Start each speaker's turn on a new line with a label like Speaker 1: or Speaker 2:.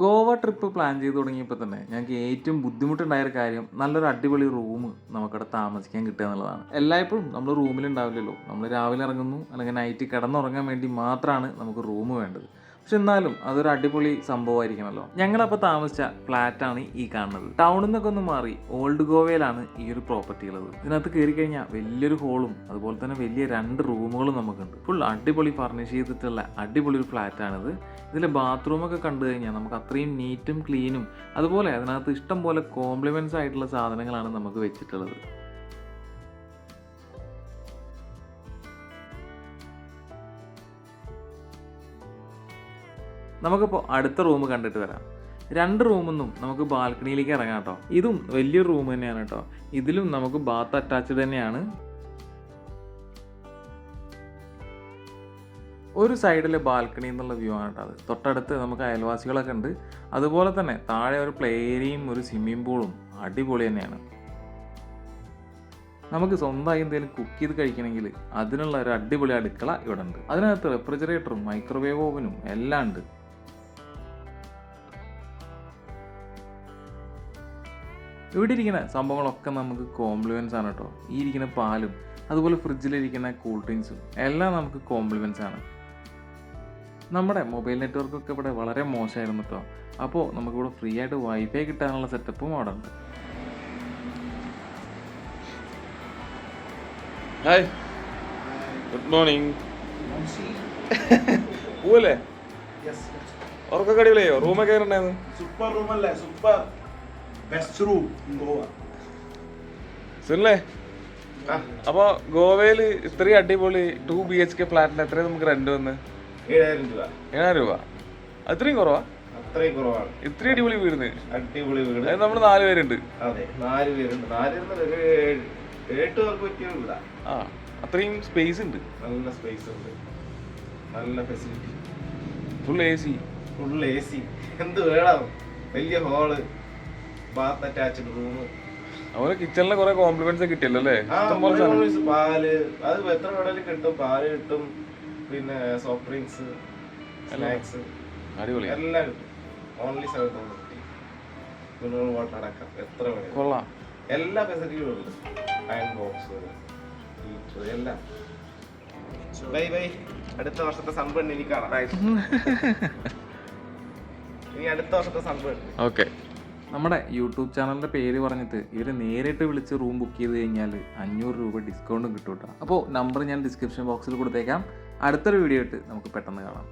Speaker 1: Goa trip plan ചെയ്ത് തുടങ്ങിയപ്പോൾ തന്നെ ഞങ്ങൾക്ക് ഏറ്റവും ബുദ്ധിമുട്ടുണ്ടായ ഒരു കാര്യം നല്ലൊരു അടിപൊളി റൂം നമുക്കവിടെ താമസിക്കാൻ കിട്ടുക എന്നുള്ളതാണ്. എല്ലായ്പ്പോഴും നമ്മൾ റൂമിലുണ്ടാവില്ലല്ലോ. നമ്മൾ രാവിലെ ഇറങ്ങുന്നു അല്ലെങ്കിൽ നൈറ്റ് കിടന്നുറങ്ങാൻ വേണ്ടി മാത്രമാണ് നമുക്ക് റൂം വേണ്ടത്. പക്ഷെ എന്നാലും അതൊരു അടിപൊളി സംഭവമായിരിക്കണമല്ലോ ഞങ്ങളപ്പോൾ താമസിച്ച ഫ്ലാറ്റാണ് ഈ കാണുന്നത്. ടൗണിൽ നിന്നൊക്കെ ഒന്ന് മാറി ഓൾഡ് ഗോവയിലാണ് ഈ ഒരു പ്രോപ്പർട്ടി ഉള്ളത്. ഇതിനകത്ത് കയറി കഴിഞ്ഞാൽ വലിയൊരു ഹോളും അതുപോലെ തന്നെ വലിയ രണ്ട് റൂമുകളും നമുക്കുണ്ട്. ഫുൾ അടിപൊളി ഫർണിഷ് ചെയ്തിട്ടുള്ള അടിപൊളി ഒരു ഫ്ലാറ്റാണിത്. ഇതിലെ ബാത്റൂമൊക്കെ കണ്ടു കഴിഞ്ഞാൽ നമുക്ക് അത്രയും നീറ്റും ക്ലീനും അതുപോലെ അതിനകത്ത് ഇഷ്ടം പോലെ കോംപ്ലിമെന്റ്സ് ആയിട്ടുള്ള സാധനങ്ങളാണ് നമുക്ക് വെച്ചിട്ടുള്ളത്. നമുക്കിപ്പോൾ അടുത്ത റൂം കണ്ടിട്ട് വരാം. രണ്ട് റൂമൊന്നും നമുക്ക് ബാൽക്കണിയിലേക്ക് ഇറങ്ങാം കേട്ടോ. ഇതും വലിയൊരു റൂം തന്നെയാണ് കേട്ടോ. ഇതിലും നമുക്ക് ബാത്ത് അറ്റാച്ച്ഡ് തന്നെയാണ്. ഒരു സൈഡിൽ ബാൽക്കണി എന്നുള്ള വ്യൂ ആണ് കേട്ടോ അത്. തൊട്ടടുത്ത് നമുക്ക് അയൽവാസികളൊക്കെ ഉണ്ട്. അതുപോലെ തന്നെ താഴെ ഒരു പ്ലേ ഏരിയയും ഒരു സ്വിമ്മിംഗ് പൂളും അടിപൊളി തന്നെയാണ്. നമുക്ക് സ്വന്തമായി എന്തെങ്കിലും കുക്ക് ചെയ്ത് കഴിക്കണമെങ്കിൽ അതിനുള്ള ഒരു അടിപൊളി അടുക്കള ഇവിടെ ഉണ്ട് അതിനകത്ത് റെഫ്രിജറേറ്ററും മൈക്രോവേവ് ഓവനും എല്ലാം ഉണ്ട്. ഇവിടെ ഇരിക്കുന്ന സംഭവങ്ങളൊക്കെ നമുക്ക് കോംപ്ലിമെൻസ് ആണ് കേട്ടോ ഈ ഇരിക്കുന്ന പാലും അതുപോലെ ഫ്രിഡ്ജിലിരിക്കുന്ന കൂൾ ഡ്രിങ്ക്സും എല്ലാം നമുക്ക് കോംപ്ലിമെൻസ് ആണ്. നമ്മുടെ മൊബൈൽ നെറ്റ്വർക്കൊക്കെ ഇവിടെ വളരെ മോശമായിരുന്നു കേട്ടോ അപ്പോൾ നമുക്കിവിടെ ഫ്രീ ആയിട്ട് വൈഫൈ കിട്ടാനുള്ള സെറ്റപ്പും അവിടെ ഉണ്ട്.
Speaker 2: ഹായ് ഗുഡ് മോർണിംഗ് പോവല്ലേ? അടിപൊളിയോ റൂമൊക്കെ ഉണ്ടായിരുന്നു
Speaker 3: സൂപ്പർ റൂമല്ലേ സൂപ്പർ ബെസ്റ്റ് റൂം ഗോവ
Speaker 2: സുല്ലേ അപ്പൊ ഗോവയിൽ ഇത്രയും അടിപൊളി ടു ബി എച്ച് കെ ഫ്ലാറ്റിന് എത്രയും നമുക്ക് റെന്റ് വന്ന്?
Speaker 3: ഏഴായിരം രൂപ.
Speaker 2: ഏഴായിരം രൂപ? അത്രയും കുറവാ?
Speaker 3: അത്രയും കുറവാണ്.
Speaker 2: ഇത്രയും അടിപൊളി വീടിന്?
Speaker 3: അടിപൊളി വീട്.
Speaker 2: നമ്മൾ നാല് പേരുണ്ട്.
Speaker 3: അതെ നാല് പേരുണ്ട്. നാല് ഒരു എട്ട് പേർക്ക് പറ്റിയ വീടാ.
Speaker 2: ആ അത്രയും സ്പേസ് ഉണ്ട്.
Speaker 3: നല്ല സ്പേസ് ഉണ്ട്. നല്ല facility
Speaker 2: full A C
Speaker 3: full A C എന്ത് വേണം? വലിയ ഹോൾ ബാത്ത് അറ്റാച്ച്ഡ് റൂം
Speaker 2: അതുപോലെ കിച്ചണിലെ കുറെ കോംപ്ലിമെന്റ്സ് കിട്ടിയല്ലോ അല്ലേ
Speaker 3: പാൽ അത് എത്ര കടയിൽ കിട്ടും? പാൽ കിട്ടും. പിന്നെ സോഫ്റ്റ് ഡ്രിങ്ക്സ് സ്നാക്സ്
Speaker 2: അടിപൊളി
Speaker 3: എല്ലാം കിട്ടും. Only seven thousand mineral water അടക്കം. എത്ര വേണം.
Speaker 2: കൊള്ളാം.
Speaker 3: എല്ലാ ഫെസിലിറ്റികളും ഉണ്ട്. അയൺ ബോക്സ് ഹീറ്റർ എല്ലാം. ബൈ ബൈ അടുത്ത വർഷത്തെ സൺബേൺ എനിക്ക് കാണാം. ഇനി അടുത്ത വർഷത്തെ സൺബേൺ
Speaker 1: ഓക്കെ നമ്മുടെ യൂട്യൂബ് ചാനലിന്റെ പേര് പറഞ്ഞിട്ട് ഇവർ നേരിട്ട് വിളിച്ച് റൂം ബുക്ക് ചെയ്ത് കഴിഞ്ഞാൽ അഞ്ഞൂറ് രൂപ ഡിസ്കൗണ്ടും കിട്ടും കേട്ടോ. അപ്പോൾ നമ്പർ ഞാൻ ഡിസ്ക്രിപ്ഷൻ ബോക്സിൽ കൊടുത്തേക്കാം. അടുത്തൊരു വീഡിയോ ഇട്ട് നമുക്ക് പെട്ടെന്ന് കാണാം.